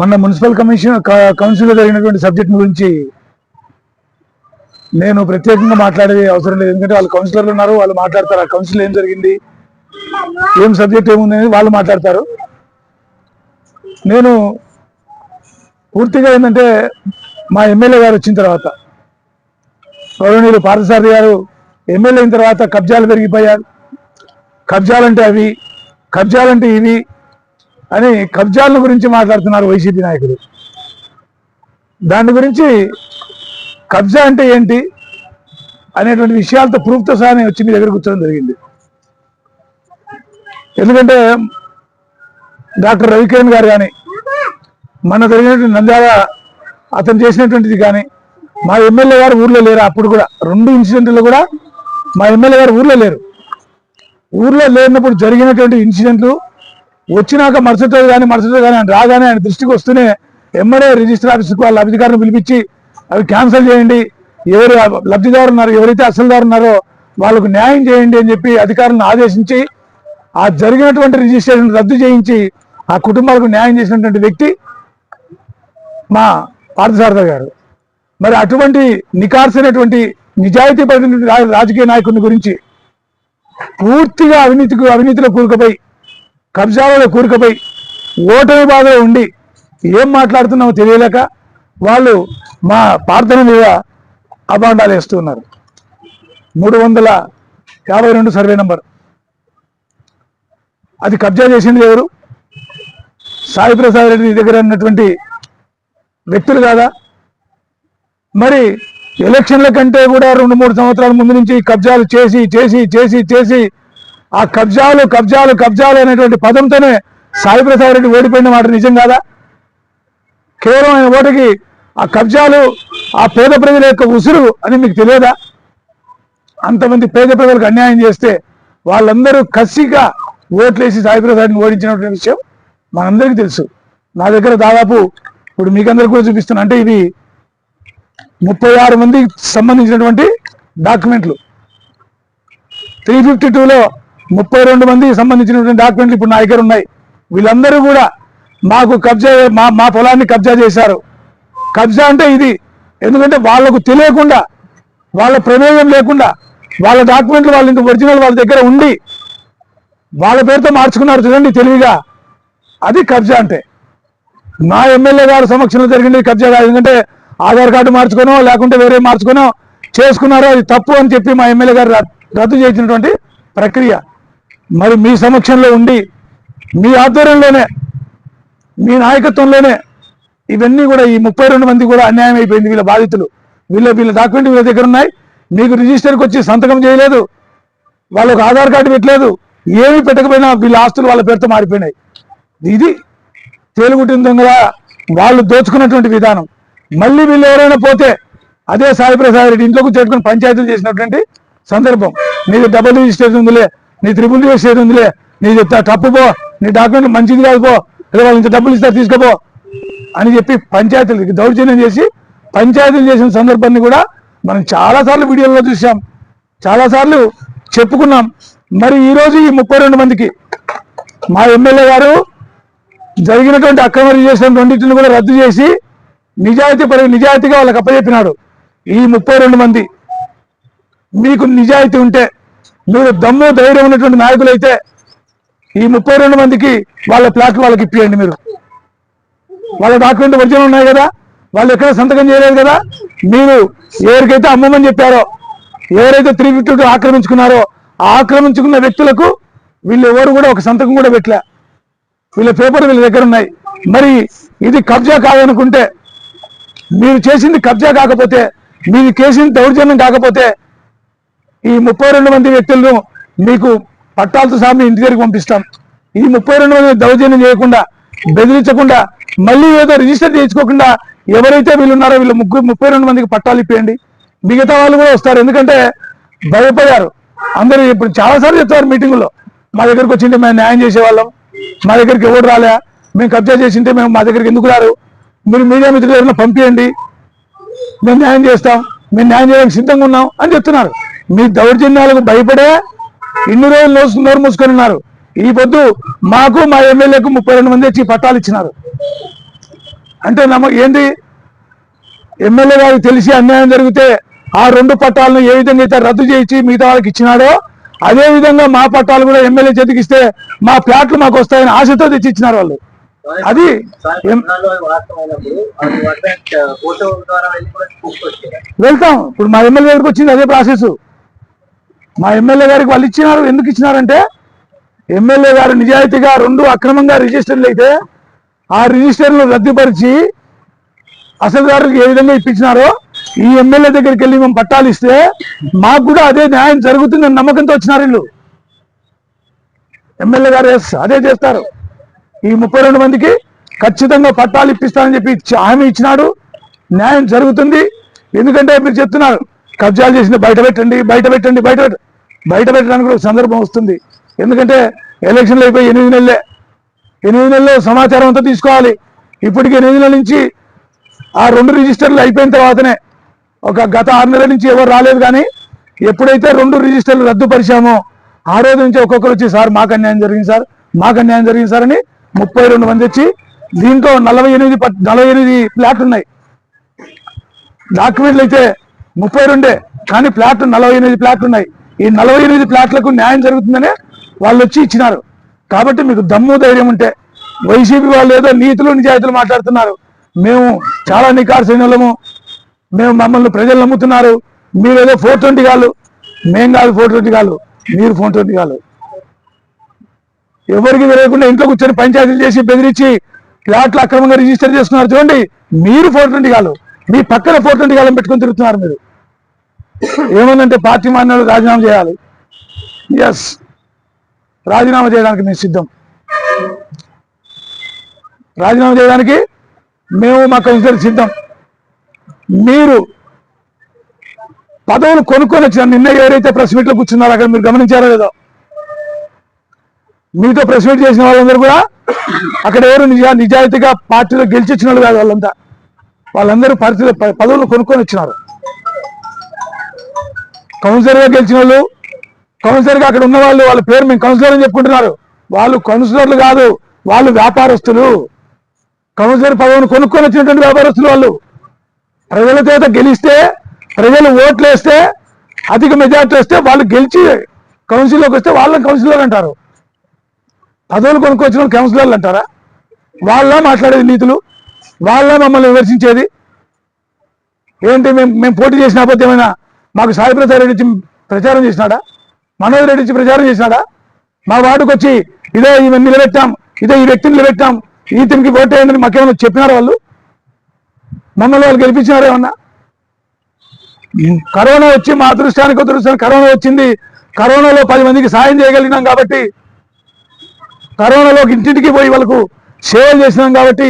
మన municipal commission council జరిగినటువంటి subject గురించి నేను ప్రత్యేకంగా మాట్లాడేది అవసరం లేదు. ఎందుకంటే వాళ్ళు కౌన్సిలర్లు ఉన్నారు వాళ్ళు మాట్లాడతారు. ఆ కౌన్సిల్ ఏం జరిగింది ఏం సబ్జెక్ట్ ఏముంది అనేది వాళ్ళు మాట్లాడతారు. నేను పూర్తిగా ఏంటంటే మా ఎమ్మెల్యే గారు వచ్చిన తర్వాత గౌరవనీయులు పార్థసారథి గారు ఎమ్మెల్యే అయిన తర్వాత కబ్జాలు పెరిగిపోయారు కబ్జాలంటే అవి కబ్జాలంటే ఇవి అని కబ్జాల గురించి మాట్లాడుతున్నారు వైసీపీ నాయకులు. దాని గురించి కబ్జా అంటే ఏంటి అనేటువంటి విషయాలతో ప్రూఫ్తో సహా నేను వచ్చి మీ దగ్గర కూర్చోవడం జరిగింది. ఎందుకంటే డాక్టర్ రవికిరణ్ గారు కానీ మన జరిగినటువంటి నంద్యాల అతను చేసినటువంటిది కానీ మా ఎమ్మెల్యే గారు ఊర్లో లేరు అప్పుడు కూడా రెండు ఇన్సిడెంట్లు కూడా మా ఎమ్మెల్యే గారు ఊర్లో లేరు. ఊర్లో లేనప్పుడు జరిగినటువంటి ఇన్సిడెంట్లు వచ్చినాక మరుసటి రోజు కానీ మరుసటి రోజు కానీ ఆయన రాగానే ఆయన దృష్టికి వస్తూనే ఎమ్మెల్యే రిజిస్టర్ ఆఫీస్కి వాళ్ళ అధికారులను పిలిపించి అవి క్యాన్సిల్ చేయండి. ఎవరు లబ్ధిదారు ఉన్నారు ఎవరైతే అసలుదారు ఉన్నారో వాళ్ళకు న్యాయం చేయండి అని చెప్పి అధికారులను ఆదేశించి ఆ జరిగినటువంటి రిజిస్ట్రేషన్ రద్దు చేయించి ఆ కుటుంబాలకు న్యాయం చేసినటువంటి వ్యక్తి మా పార్థసారథ గారు. మరి అటువంటి నికార్సైనటువంటి నిజాయితీ పడినటువంటి రాజకీయ నాయకుని గురించి పూర్తిగా అవినీతికి అవినీతిలో కూరుకుపోయి కబ్జాలలో కూరుకుపోయి ఓటమి బాధలో ఉండి ఏం మాట్లాడుతున్నామో తెలియలేక వాళ్ళు మా ప్రార్థన మీద అబాండాలు వేస్తున్నారు మూడు వందల యాభై రెండు సర్వే నంబర్. అది కబ్జా చేసింది ఎవరు? సాయి ప్రసాద్ రెడ్డి దగ్గర ఉన్నటువంటి వ్యక్తులు కాదా? మరి ఎలక్షన్ల కంటే కూడా రెండు మూడు సంవత్సరాల ముందు నుంచి కబ్జాలు చేసి చేసి చేసి చేసి ఆ కబ్జాలు కబ్జాలు కబ్జాలు అనేటువంటి పదంతోనే సాయిప్రసాద్ రెడ్డి ఓడిపోయిన మాట నిజం కాదా? కేవలం ఆయన ఓటుకి ఆ కబ్జాలు ఆ పేద ప్రజల యొక్క ఉసురు అని మీకు తెలియదా? అంతమంది పేద ప్రజలకు అన్యాయం చేస్తే వాళ్ళందరూ కసిగా ఓట్లేసి సాయిప్రసాద్ని ఓడించినటువంటి విషయం మనందరికీ తెలుసు. నా దగ్గర దాదాపు ఇప్పుడు మీకందరికీ కూడా చూపిస్తున్నా అంటే ఇది ముప్పై ఆరు మందికి సంబంధించినటువంటి డాక్యుమెంట్లు. త్రీ ఫిఫ్టీ టూలో ముప్పై రెండు మందికి సంబంధించినటువంటి డాక్యుమెంట్లు ఇప్పుడు నా దగ్గర ఉన్నాయి. వీళ్ళందరూ కూడా మాకు కబ్జా మా మా పొలాన్ని కబ్జా చేశారు. కబ్జా అంటే ఇది. ఎందుకంటే వాళ్ళకు తెలియకుండా వాళ్ళ ప్రమేయం లేకుండా వాళ్ళ డాక్యుమెంట్లు వాళ్ళ ఇంకా ఒరిజినల్ వాళ్ళ దగ్గర ఉండి వాళ్ళ పేరుతో మార్చుకున్నారు చూడండి తెలివిగా. అది కబ్జా అంటే. మా ఎమ్మెల్యే గారి సమక్షంలో జరిగింది కబ్జా కాదు. ఎందుకంటే ఆధార్ కార్డు మార్చుకోనో లేకుంటే వేరే మార్చుకోనో చేసుకున్నారో అది తప్పు అని చెప్పి మా ఎమ్మెల్యే గారు రద్దు చేసినటువంటి ప్రక్రియ. మరి మీ సమక్షంలో ఉండి మీ ఆధ్వర్యంలోనే మీ నాయకత్వంలోనే ఇవన్నీ కూడా ఈ ముప్పై రెండు మంది కూడా అన్యాయం అయిపోయింది వీళ్ళ బాధితులు. వీళ్ళ వీళ్ళ డాక్యుమెంట్ వీళ్ళ దగ్గర ఉన్నాయి. మీకు రిజిస్టర్కి వచ్చి సంతకం చేయలేదు. వాళ్ళకు ఆధార్ కార్డు పెట్టలేదు. ఏమీ పెట్టకపోయినా వీళ్ళ ఆస్తులు వాళ్ళ పేరుతో మారిపోయినాయి. ఇది తేలుగుట్టిన దొంగల వాళ్ళు దోచుకున్నటువంటి విధానం. మళ్ళీ వీళ్ళు ఎవరైనా పోతే అదే సాయి ప్రసాద్ రెడ్డి ఇంట్లో కూర్చోట్టుకుని పంచాయతీలు చేసినటువంటి సందర్భం. నీది డబుల్ రిజిస్ట్రేషన్ ఉందిలే. నీ త్రిపుల్ చేసేది ఉందిలే నీ తప్పు పో నీ డాక్యుమెంట్ మంచిది కాదు పో లేదా వాళ్ళు ఇంత డబ్బులు ఇస్తారు తీసుకోపో అని చెప్పి పంచాయతీలకి దౌర్జన్యం చేసి పంచాయతీలు చేసిన సందర్భాన్ని కూడా మనం చాలాసార్లు వీడియోలో చూసాం చాలాసార్లు చెప్పుకున్నాం. మరి ఈరోజు ఈ ముప్పై రెండు మందికి మా ఎమ్మెల్యే గారు జరిగినటువంటి అక్రమ రిజిస్ట్రేషన్ రెండింటిని కూడా రద్దు చేసి నిజాయితీ పరి నిజాయితీగా వాళ్ళకి అప్పచెప్పినాడు. ఈ ముప్పై రెండు మంది. మీకు నిజాయితీ ఉంటే మీరు దమ్ము ధైర్యం ఉన్నటువంటి నాయకులు అయితే ఈ ముప్పై రెండు మందికి వాళ్ళ ప్లాట్లు వాళ్ళకి ఇప్పియండి మీరు. వాళ్ళ డాక్యుమెంట్ ఒరిజినల్ ఉన్నాయి కదా వాళ్ళు ఎక్కడ సంతకం చేయలేదు కదా మీరు ఎవరికైతే అమ్మమని చెప్పారో ఎవరైతే త్రీ ఫిఫ్టీ ఆక్రమించుకున్నారో ఆక్రమించుకున్న వ్యక్తులకు వీళ్ళు ఎవరు కూడా ఒక సంతకం కూడా పెట్టలే. వీళ్ళ పేపర్ వీళ్ళ దగ్గర ఉన్నాయి. మరి ఇది కబ్జా కాదనుకుంటే మీరు చేసింది కబ్జా కాకపోతే మీరు చేసింది దౌర్జన్యం కాకపోతే ఈ ముప్పై రెండు మంది వ్యక్తులను మీకు పట్టాలతో సహా ఇంటి దగ్గరికి పంపిస్తాం. ఈ ముప్పై రెండు మంది దౌర్జన్యం చేయకుండా బెదిరించకుండా మళ్ళీ ఏదో రిజిస్టర్ చేయించుకోకుండా ఎవరైతే వీళ్ళు ఉన్నారో వీళ్ళు ముగ్గురు ముప్పై రెండు మందికి పట్టాలు ఇప్పేయండి. మిగతా వాళ్ళు కూడా వస్తారు. ఎందుకంటే భయపడారు అందరూ ఇప్పుడు చాలాసార్లు చెప్తారు మీటింగులో మా దగ్గరకు వచ్చింటే మేము న్యాయం చేసేవాళ్ళం. మా దగ్గరికి ఎవరు రాలే మేము కబ్జా చేసింటే మేము మా దగ్గరికి ఎందుకు రారు? మీరు మీడియా మిత్రులు ఎవరైనా పంపించండి మేము న్యాయం చేస్తాం. మేము న్యాయం చేయడానికి సిద్ధంగా ఉన్నాం అని చెప్తున్నారు. మీ దౌర్జన్యాలకు భయపడే ఇన్ని రోజులు నోసు నోరు మూసుకొని ఉన్నారు ఈ పొద్దు మాకు మా ఎమ్మెల్యేకు ముప్పై రెండు మంది వచ్చి పట్టాలు ఇచ్చినారు అంటే నమ్మ ఏంది ఎమ్మెల్యే గారికి తెలిసి అన్యాయం జరిగితే ఆ రెండు పట్టాలను ఏ విధంగా అయితే రద్దు చేయించి మిగతా వాళ్ళకి ఇచ్చినాడో అదే విధంగా మా పట్టాలు కూడా ఎమ్మెల్యే చేతికిస్తే మా ప్లాట్లు మాకు వస్తాయని ఆశతో తెచ్చి ఇచ్చినారు వాళ్ళు అది వెళ్తాం ఇప్పుడు మా ఎమ్మెల్యే గారికి వచ్చింది అదే ప్రాసెస్ మా ఎమ్మెల్యే గారికి వాళ్ళు ఇచ్చినారు. ఎందుకు ఇచ్చినారంటే ఎమ్మెల్యే గారు నిజాయితీగా రెండు అక్రమంగా రిజిస్టర్లు అయితే ఆ రిజిస్టర్లు రద్దుపరిచి అసలుదారులకు ఏ విధంగా ఇప్పించినారో ఈ ఎమ్మెల్యే దగ్గరికి వెళ్ళి మేము పట్టాలు ఇస్తే మాకు కూడా అదే న్యాయం జరుగుతుందని నమ్మకంతో వచ్చినారు వీళ్ళు. ఎమ్మెల్యే గారు ఎస్ అదే చేస్తారు. ఈ ముప్పై రెండు మందికి ఖచ్చితంగా పట్టాలు ఇప్పిస్తానని చెప్పి హామీ ఇచ్చినాడు. న్యాయం జరుగుతుంది. ఎందుకంటే మీరు చెప్తున్నారు కబ్జాలు చేసింది బయట పెట్టండి బయట పెట్టండి బయట పెట్టండి బయట పెట్టడానికి కూడా ఒక సందర్భం వస్తుంది. ఎందుకంటే ఎలక్షన్లు అయిపోయి ఎనిమిది నెలలే. ఎనిమిది నెలల్లో సమాచారం అంతా తీసుకోవాలి. ఇప్పటికి ఎనిమిది నెలల నుంచి ఆ రెండు రిజిస్టర్లు అయిపోయిన తర్వాతనే ఒక గత ఆరు నెలల నుంచి ఎవరు రాలేదు కానీ ఎప్పుడైతే రెండు రిజిస్టర్లు రద్దుపరిచామో ఆ రోజు నుంచి ఒక్కొక్కరు వచ్చి సార్ మాకు అన్యాయం జరిగింది సార్. మాకు అన్యాయం జరిగింది సార్ అని ముప్పై రెండు మంది వచ్చి దీంట్లో నలభై ఎనిమిది నలభై ఎనిమిది ప్లాట్లు ఉన్నాయి. డాక్యుమెంట్లు అయితే ముప్పై రెండే కానీ ప్లాట్లు నలభై ఎనిమిది ప్లాట్లు ఉన్నాయి. ఈ నలభై ఎనిమిది ప్లాట్లకు న్యాయం జరుగుతుందనే వాళ్ళు వచ్చి ఇచ్చినారు. కాబట్టి మీకు దమ్ము ధైర్యం ఉంటే వైసీపీ వాళ్ళు ఏదో నీతులు నిజాయితీలు మాట్లాడుతున్నారు. మేము చాలా నికార్సైనలము మేము మమ్మల్ని ప్రజలు నమ్ముతున్నారు. మీరు ఏదో ఫోర్ ట్వంటీ కాళ్ళు మేం కాదు ఫోర్ ట్వంటీ కాళ్ళు మీరు ఫోర్ ట్వంటీ కాళ్ళు ఎవరికి తెలియకుండా ఇంట్లో కూర్చొని పంచాయతీలు చేసి బెదిరించి ప్లాట్లు అక్రమంగా రిజిస్టర్ చేస్తున్నారు చూడండి మీరు ఫోర్ ట్వంటీ కాళ్ళు మీ పక్కన ఫోర్ ట్వంటీ కాలం పెట్టుకొని తిరుగుతున్నారు మీరు. ఏముందంటే పార్టీ మాన్యాలు రాజీనామా చేయాలి. ఎస్ రాజీనామా చేయడానికి మేము సిద్ధం. రాజీనామా చేయడానికి మేము మా కౌన్సిలర్ సిద్ధం. మీరు పదవులు కొనుక్కొని వచ్చిన నిన్న ఎవరైతే ప్రెస్ మీట్లో కూర్చున్నారో అక్కడ మీరు గమనించారో లేదో మీతో ప్రెస్ మీట్ చేసిన వాళ్ళందరూ కూడా అక్కడ ఎవరు నిజా నిజాయితీగా పార్టీలో గెలిచి వచ్చిన వాళ్ళు కాదు వాళ్ళంతా. వాళ్ళందరూ పార్టీలో పదవులు కొనుక్కొని వచ్చినారు. కౌన్సిలర్గా గెలిచిన వాళ్ళు కౌన్సిలర్గా అక్కడ ఉన్న వాళ్ళు వాళ్ళ పేరు మేము కౌన్సిలర్ అని చెప్పుకుంటున్నారు. వాళ్ళు కౌన్సిలర్లు కాదు వాళ్ళు వ్యాపారస్తులు. కౌన్సిలర్ పదవిని కొనుక్కొని వచ్చినటువంటి వ్యాపారస్తులు వాళ్ళు. ప్రజల చేత గెలిస్తే ప్రజలు ఓట్లు వేస్తే అధిక మెజార్టీ వస్తే వాళ్ళు గెలిచి కౌన్సిల్లోకి వస్తే వాళ్ళని కౌన్సిలర్ అంటారు. పదవులు కొనుక్కొచ్చిన వాళ్ళు కౌన్సిలర్లు అంటారా? వాళ్ళ మాట్లాడేది నీతులు వాళ్ళ మమ్మల్ని విమర్శించేది. ఏంటి మేము మేము పోటీ చేసినప్పుడు ఏమైనా మాకు సాయి ప్రసాద్ రెడ్డి ప్రచారం చేసినాడా? మనోజ్ రెడ్డి వచ్చి ప్రచారం చేసినాడా? మా వార్డుకు వచ్చి ఇదే ఈమె నిలబెట్టాం ఇదే ఈ వ్యక్తిని నిలబెట్టాం ఈతనికి ఓటేయండి అని మాకేమైనా చెప్పినారు వాళ్ళు? మమ్మల్ని వాళ్ళు గెలిపించినారు ఏమన్నా? కరోనా వచ్చి మా అదృష్టానికి అదృష్టానికి కరోనా వచ్చింది కరోనాలో పది మందికి సాయం చేయగలిగినాం కాబట్టి కరోనాలో ఇంటింటికి పోయి వాళ్ళకు సేవలు చేసినాం కాబట్టి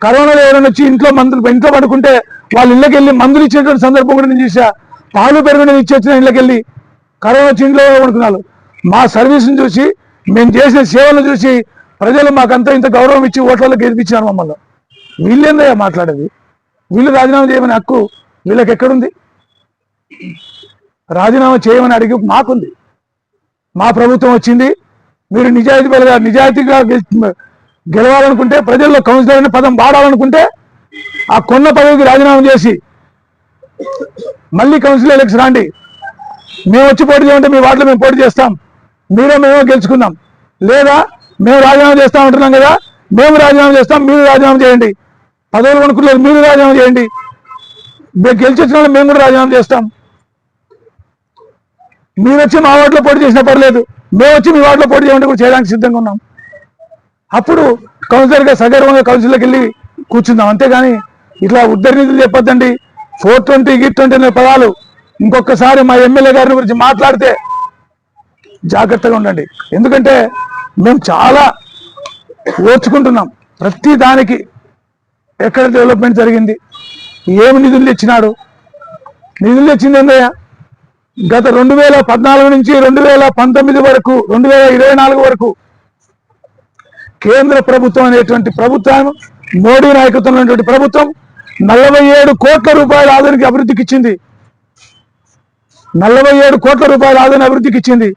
కరోనాలో ఎవరైనా వచ్చి ఇంట్లో మందులు ఇంట్లో పడుకుంటే వాళ్ళ ఇళ్ళకి వెళ్ళి మందులు ఇచ్చినటువంటి సందర్భం కూడా నేను చూసా పాలు పెరుగుని ఇచ్చేసిన వచ్చిన ఇళ్ళకి వెళ్ళి కరోనా వచ్చి ఇంట్లో మా సర్వీస్ని చూసి మేము చేసిన సేవలను చూసి ప్రజలు మాకంతా ఇంత గౌరవం ఇచ్చి ఓట్లలో గెలిపించినారు మమ్మల్ని. వీళ్ళేందయ్యా మాట్లాడేది? వీళ్ళు రాజీనామా చేయమని హక్కు వీళ్ళకి ఎక్కడుంది? రాజీనామా చేయమని అడిగి మాకుంది. మా ప్రభుత్వం వచ్చింది. మీరు నిజాయితీ నిజాయితీగా గెలవాలనుకుంటే ప్రజల్లో కౌన్సిలర్ అనే పదం వాడాలనుకుంటే ఆ కొన్న పదవికి రాజీనామా చేసి మళ్ళీ కౌన్సిల్ ఎలక్షన్ రాండి. మేము వచ్చి పోటీ చేయమంటే మీ వాటిలో మేము పోటీ చేస్తాం. మీరే మేమే గెలుచుకుందాం. లేదా మేము రాజీనామా చేస్తాం అంటున్నాం కదా మేము రాజీనామా చేస్తాం మీరు రాజీనామా చేయండి. పదవులు కొనుక్కులేదు మీరు రాజీనామా చేయండి. మేము గెలిచి వచ్చిన మేము కూడా రాజీనామా చేస్తాం. మీరు వచ్చి మా వాటిలో పోటీ చేసినా పర్లేదు. మేము వచ్చి మీ వాటిలో పోటీ చేయమంటే కూడా చేయడానికి సిద్ధంగా ఉన్నాం. అప్పుడు కౌన్సిలర్గా సగర్వంగా కౌన్సిల్లోకి వెళ్ళి కూర్చుందాం. అంతేగాని ఇట్లా ఉద్దరినిధులు చెప్పొద్దండి. ఫోర్ ట్వంటీ గిట్ ట్వంటీ అనే పదాలు ఇంకొకసారి మా ఎమ్మెల్యే గారిని గురించి మాట్లాడితే జాగ్రత్తగా ఉండండి. ఎందుకంటే మేము చాలా ఓర్చుకుంటున్నాం. ప్రతి దానికి ఎక్కడ డెవలప్మెంట్ జరిగింది ఏమి నిధులు ఇచ్చినాడు నిధులు ఇచ్చింది ఏందయ్యా? గత రెండు వేల పద్నాలుగు నుంచి రెండు వేల పంతొమ్మిది వరకు రెండు వేల ఇరవై నాలుగు వరకు కేంద్ర ప్రభుత్వం అనేటువంటి ప్రభుత్వం మోడీ నాయకత్వంలో ఉన్నటువంటి ప్రభుత్వం నలభై ఏడు కోట్ల రూపాయల ఆదాయానికి అభివృద్ధికి ఇచ్చింది. నలభై ఏడు కోట్ల రూపాయల ఆదాయం అభివృద్ధికి ఇచ్చింది.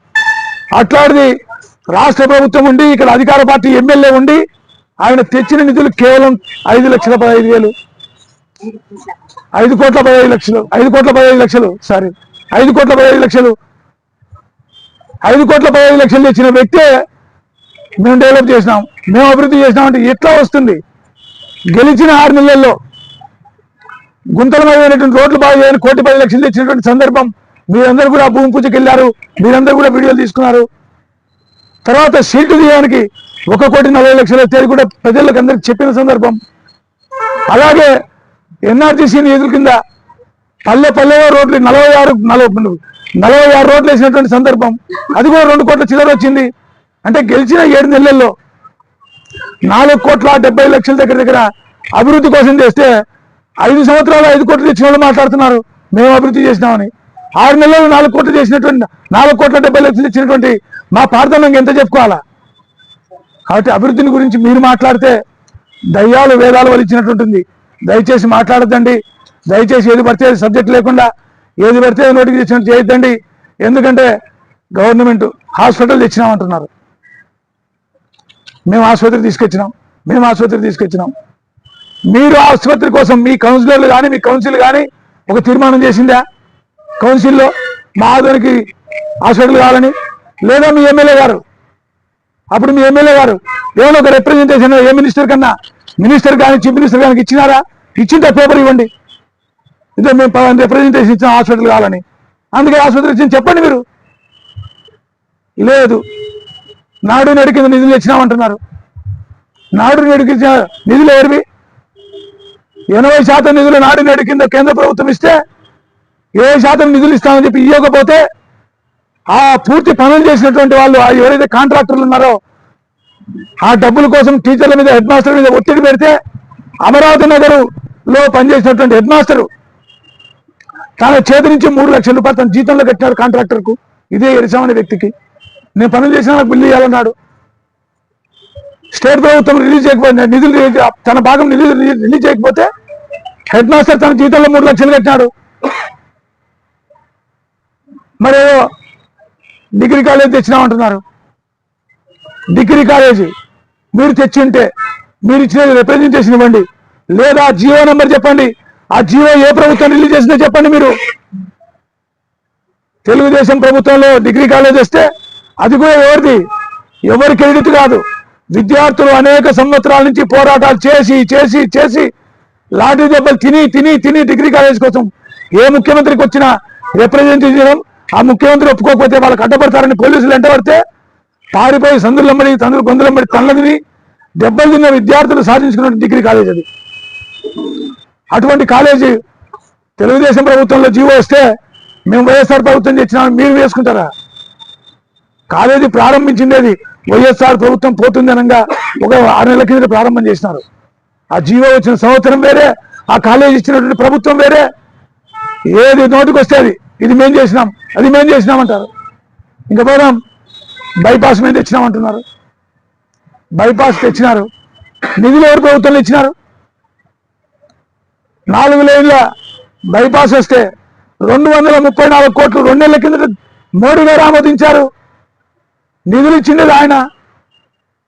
అట్లాంటిది రాష్ట్ర ప్రభుత్వం ఉండి ఇక్కడ అధికార పార్టీ ఎమ్మెల్యే ఉండి ఆయన తెచ్చిన నిధులు కేవలం ఐదు లక్షల పదహైదు వేలు. ఐదు కోట్ల పదహైదు లక్షలు ఐదు కోట్ల పదహైదు లక్షలు సారీ ఐదు కోట్ల పదహైదు లక్షలు. ఐదు కోట్ల పదహైదు లక్షలు తెచ్చిన వ్యక్తే మేము డెవలప్ చేసినాం. మేము అభివృద్ధి చేసినాం అంటే ఎట్లా వస్తుంది? గెలిచిన ఆరు నెలల్లో గుంతలమైనటువంటి రోడ్లు బాగా చేయని కోటి పది లక్షలు తెచ్చినటువంటి సందర్భం మీరందరూ కూడా భూమి పూజకి వెళ్ళారు మీరందరూ కూడా వీడియోలు తీసుకున్నారు. తర్వాత సీటు తీయడానికి ఒక కోటి నలభై లక్షల తేదీ కూడా ప్రజలకు అందరికి చెప్పిన సందర్భం. అలాగే ఎన్ఆర్టీసీ నిధుల కింద పల్లె పల్లెలో రోడ్లు నలభై ఆరు నలభై నలభై ఆరు రోడ్లు వేసినటువంటి సందర్భం. అది కూడా రెండు కోట్ల చిల్లర వచ్చింది. అంటే గెలిచిన ఏడు నెలల్లో నాలుగు కోట్ల డెబ్బై లక్షల దగ్గర దగ్గర అభివృద్ధి కోసం చేస్తే ఐదు సంవత్సరాలు ఐదు కోట్లు తెచ్చిన వాళ్ళు మాట్లాడుతున్నారు. మేము అభివృద్ధి చేసినామని. ఆరు నెలలు నాలుగు కోట్లు చేసినటువంటి నాలుగు కోట్ల డెబ్బై లక్షలు ఇచ్చినటువంటి మా పార్థనంగా ఎంత చెప్పుకోవాలా? కాబట్టి అభివృద్ధిని గురించి మీరు మాట్లాడితే దయ్యాలు వేదాలు వలిచ్చినట్టుంటుంది దయచేసి మాట్లాడద్దండి. దయచేసి ఏది పడితే సబ్జెక్ట్ లేకుండా ఏది పడితే నోటికి తెచ్చినట్టు చేయొద్దండి. ఎందుకంటే గవర్నమెంట్ హాస్పిటల్ తెచ్చినామంటున్నారు. మేము ఆసుపత్రి తీసుకొచ్చినాం. మేము ఆసుపత్రి తీసుకొచ్చినాం. మీరు ఆసుపత్రి కోసం మీ కౌన్సిలర్లు కానీ మీ కౌన్సిల్ కానీ ఒక తీర్మానం చేసిందా? కౌన్సిల్లో మా ఆధునికి హాస్పిటల్ కావాలని? లేదా మీ ఎమ్మెల్యే గారు? అప్పుడు మీ ఎమ్మెల్యే గారు ఏమైనా ఒక రిప్రజెంటేషన్ ఏ మినిస్టర్ కన్నా మినిస్టర్ కానీ చీఫ్ మినిస్టర్ కానీ ఇచ్చినారా? ఇచ్చింటే పేపర్ ఇవ్వండి. ఇదే మేము రిప్రజెంటేషన్ ఇచ్చిన హాస్పిటల్ కావాలని. అందుకే ఆసుపత్రి ఇచ్చింది. చెప్పండి మీరు. లేదు. నాడు నేడు కింద నిధులు ఇచ్చినామంటున్నారు నాడు నేడు నిధులు ఎవరివి? ఎనభై శాతం నిధులు నాడు నేడు కింద కేంద్ర ప్రభుత్వం ఇస్తే ఇరవై శాతం నిధులు ఇస్తామని చెప్పి ఇవ్వకపోతే ఆ పూర్తి పనులు చేసినటువంటి వాళ్ళు ఆ ఎవరైతే కాంట్రాక్టర్లు ఉన్నారో ఆ డబ్బుల కోసం టీచర్ల మీద హెడ్ మాస్టర్ మీద ఒత్తిడి పెడితే అమరావతి నగర్లో పనిచేసినటువంటి హెడ్ మాస్టర్ తన చేతి నుంచి మూడు లక్షల రూపాయలు తన జీతంలో కట్టినాడు కాంట్రాక్టర్కు ఇదే ఎరిసామని వ్యక్తికి. నేను పనులు చేసిన నాకు బిల్లు ఇవ్వాలన్నాడు స్టేట్ ప్రభుత్వం రిలీజ్ చేయకపోతే నిధులు తన భాగం నిధులు రిలీజ్ చేయకపోతే హెడ్ మాస్టర్ తన జీతంలో మూడు లక్షలు కట్టినాడు. మరి డిగ్రీ కాలేజ్ తెచ్చినామంటున్నారు డిగ్రీ కాలేజీ మీరు తెచ్చింటే మీరు ఇచ్చిన రిప్రజెంటేషన్ ఇవ్వండి. లేదా జియో నెంబర్ చెప్పండి. ఆ జియో ఏ ప్రభుత్వం రిలీజ్ చేసిందో చెప్పండి మీరు. తెలుగుదేశం ప్రభుత్వంలో డిగ్రీ కాలేజ్ వస్తే అది కూడా ఎవరిది? ఎవరి క్రెడిట్ కాదు. విద్యార్థులు అనేక సంవత్సరాల నుంచి పోరాటాలు చేసి చేసి చేసి లాఠీ దెబ్బలు తిని తిని తిని డిగ్రీ కాలేజ్ కోసం ఏ ముఖ్యమంత్రికి వచ్చినా రిప్రజెంటేటివ్ చేయడం ఆ ముఖ్యమంత్రి ఒప్పుకోకపోతే వాళ్ళు కట్టబడతారని పోలీసులు ఎంటబడితే పారిపోయి సందులమ్మడి తందులు గొంతులమ్మడి తనలదిని దెబ్బలు తిన్న విద్యార్థులు సాధించుకున్న డిగ్రీ కాలేజ్ అది. అటువంటి కాలేజీ తెలుగుదేశం ప్రభుత్వంలో జీవో వస్తే మేము వైఎస్ఆర్ ప్రభుత్వం తెచ్చినా మీరు వేసుకుంటారా? కాలేజీ ప్రారంభించిండేది వైఎస్ఆర్ ప్రభుత్వం పోతుంది అనగా ఒక ఆరు నెలల కింద ప్రారంభం చేసినారు. ఆ జీవో వచ్చిన సంవత్సరం వేరే ఆ కాలేజీ ఇచ్చినటువంటి ప్రభుత్వం వేరే. ఏది నోటికి వస్తే అది. ఇది మేం చేసినాం అది మేం చేసినాం అంటారు ఇంకా పోదాం బైపాస్ మీద తెచ్చినామంటున్నారు. బైపాస్ తెచ్చినారు. నిధులు ఎవరు ప్రభుత్వంలో ఇచ్చినారు? నాలుగు లేన్ల బైపాస్ వస్తే రెండు వందల ముప్పై నాలుగు కోట్లు రెండేళ్ళ కిందట మోడీ గారు ఆమోదించారు. నిధులు ఇచ్చింది ఆయన.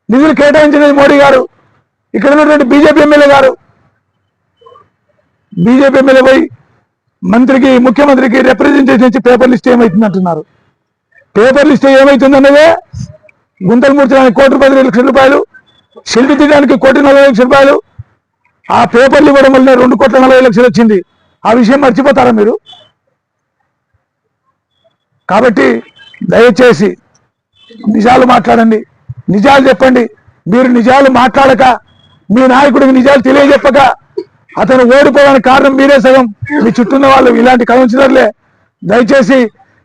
నిధులు కేటాయించినది మోడీ గారు. ఇక్కడ ఉన్నటువంటి బీజేపీ ఎమ్మెల్యే గారు. బీజేపీ ఎమ్మెల్యే పోయి మంత్రికి ముఖ్యమంత్రికి రిప్రజెంటేషన్ ఇచ్చి పేపర్ లిస్ట్ ఏమైతుంది అంటున్నారు పేపర్ లిస్ట్ ఏమైతుందన్నదే గుంతలు మూర్చడానికి కోటి రూపాయలు లక్షల రూపాయలు షెల్ట్ తీయడానికి కోటి నలభై లక్షల రూపాయలు ఆ పేపర్లు ఇవ్వడం వల్ల రెండు కోట్ల నలభై లక్షలు వచ్చింది. ఆ విషయం మర్చిపోతారా మీరు? కాబట్టి దయచేసి నిజాలు మాట్లాడండి. నిజాలు చెప్పండి. మీరు నిజాలు మాట్లాడక మీ నాయకుడికి నిజాలు తెలియజెప్పక అతను ఓడిపోవడానికి కారణం మీరే సగం. మీ చుట్టూ ఉన్న వాళ్ళు ఇలాంటి కౌన్సిలర్లే. దయచేసి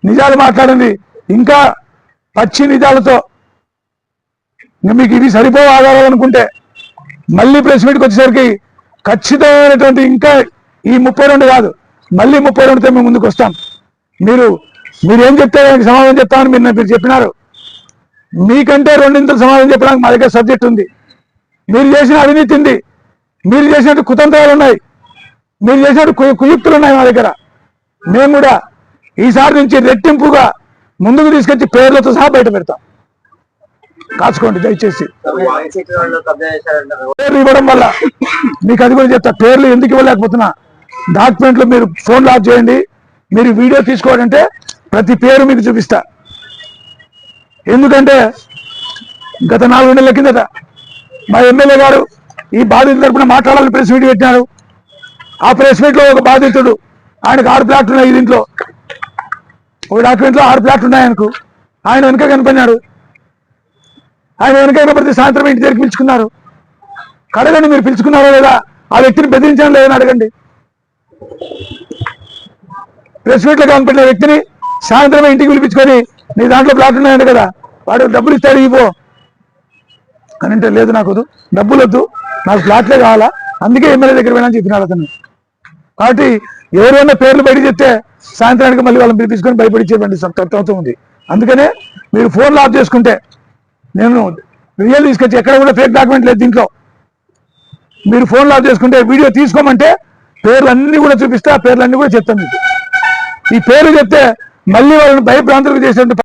నిజాలు మాట్లాడండి. ఇంకా పచ్చి నిజాలతో మీకు ఇవి సరిపో ఆధారాలు అనుకుంటే మళ్ళీ ప్రెస్ మీట్కి వచ్చేసరికి ఖచ్చితమైనటువంటి ఇంకా ఈ ముప్పై రెండు కాదు మళ్ళీ ముప్పై రెండుతో మేము ముందుకు వస్తాం. మీరు మీరు ఏం చెప్తే సమాధానం చెప్తామని మీరు మీరు చెప్పినారు. మీకంటే రెండింతలు సమాధానం చెప్పడానికి మా దగ్గర సబ్జెక్ట్ ఉంది. మీరు చేసిన అవినీతి ఉంది. మీరు చేసినట్టు కుతంత్రాలు ఉన్నాయి. మీరు చేసినట్టు కుయుక్తులు ఉన్నాయి మా దగ్గర. మేము కూడా ఈసారి నుంచి రెట్టింపుగా ముందుకు తీసుకొచ్చి పేర్లతో సహా బయట పెడతాం. కాచుకోండి దయచేసి. పేర్లు ఇవ్వడం వల్ల మీకు అది కూడా చెప్తా. పేర్లు ఎందుకు ఇవ్వలేకపోతున్నా? డాక్యుమెంట్లు మీరు ఫోన్ లాక్ చేయండి. మీరు వీడియో తీసుకోవాలంటే ప్రతి పేరు మీకు చూపిస్తా. ఎందుకంటే గత నాలుగు నెలల కిందట మా ఎమ్మెల్యే గారు ఈ బాధితుల తరపున మాట్లాడాలని ప్రెస్ మీట్ పెట్టినారు. ఆ ప్రెస్ మీట్లో ఒక బాధితుడు ఆయనకు ఆరు ప్లాట్లు ఉన్నాయి దీంట్లో ఒక డాక్యుమెంట్లో ఆరు ప్లాట్లు ఉన్నాయి ఆయనకు. ఆయన వెనక కనిపడినాడు. ఆయన వెనక కనపడితే సాయంత్రం ఇంటి దగ్గరికి పిలుచుకున్నారు. కడగండి మీరు పిలుచుకున్నారో లేదా? ఆ వ్యక్తిని బెదిరించడం లేదని అడగండి. ప్రెస్ మీట్లో కనపడిన వ్యక్తిని సాయంత్రం ఇంటికి పిలిపించుకొని నీ దాంట్లో ప్లాట్ ఉన్నాయండి కదా. వాడు డబ్బులు ఇస్తాడు ఇవ్వో. అని అంటే లేదు నాకు డబ్బులు వద్దు. నాకు ఫ్లాట్లే కావాలా? అందుకే ఎమ్మెల్యే దగ్గర పోయినా చెప్పినాడు అతను. కాబట్టి ఎవరైనా పేర్లు బయట చెప్తే సాయంత్రానికి మళ్ళీ వాళ్ళని పిలిపించుకొని భయపడిచ్చేటువంటి తత్వం ఉంది. అందుకనే మీరు ఫోన్ ఆఫ్ చేసుకుంటే నేను రియల్ తీసుకొచ్చి ఎక్కడ కూడా ఫేక్ డాక్యుమెంట్ లేదు దీంట్లో. మీరు ఫోన్లు ఆఫ్ చేసుకుంటే వీడియో తీసుకోమంటే పేర్లు అన్ని కూడా చూపిస్తే ఆ పేర్లు అన్ని కూడా చెప్తాను మీకు. ఈ పేరు చెప్తే మళ్ళీ వాళ్ళని భయభ్రాంతులకు చేసేటువంటి